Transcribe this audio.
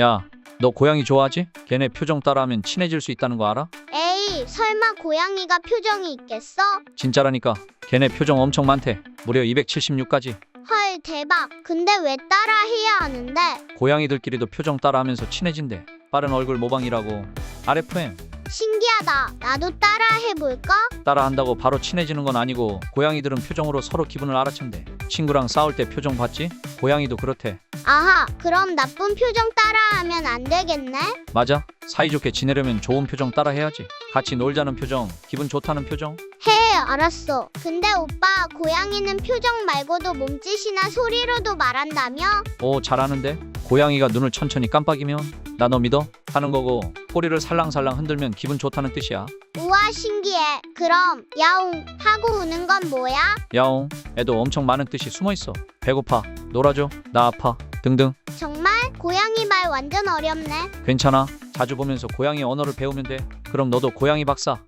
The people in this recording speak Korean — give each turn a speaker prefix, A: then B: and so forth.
A: 야, 너 고양이 좋아하지? 걔네 표정 따라하면 친해질 수 있다는 거 알아?
B: 에이, 설마 고양이가 표정이 있겠어?
A: 진짜라니까. 걔네 표정 엄청 많대. 무려 276가지.
B: 헐, 대박. 근데 왜 따라 해야 하는데?
A: 고양이들끼리도 표정 따라하면서 친해진대. 빠른 얼굴 모방이라고. RFM.
B: 신기하다. 나도 따라 해볼까?
A: 따라한다고 바로 친해지는 건 아니고 고양이들은 표정으로 서로 기분을 알아챈대. 친구랑 싸울 때 표정 봤지? 고양이도 그렇대.
B: 아하, 그럼 나쁜 표정 따라하면 안 되겠네?
A: 맞아. 사이좋게 지내려면 좋은 표정 따라 해야지. 같이 놀자는 표정, 기분 좋다는 표정.
B: 해, 알았어. 근데 오빠, 고양이는 표정 말고도 몸짓이나 소리로도 말한다며?
A: 오, 잘하는데? 고양이가 눈을 천천히 깜빡이면 나 너 믿어? 하는 거고 꼬리를 살랑살랑 흔들면 기분 좋다는 뜻이야.
B: 우와, 신기해. 그럼, 야옹, 하고 우는 건 뭐야?
A: 야옹, 애도 엄청 많은 뜻이 숨어 있어. 배고파, 놀아줘, 나 아파, 등등.
B: 정말? 고양이 말 완전 어렵네.
A: 괜찮아. 자주 보면서 고양이 언어를 배우면 돼. 그럼 너도 고양이 박사.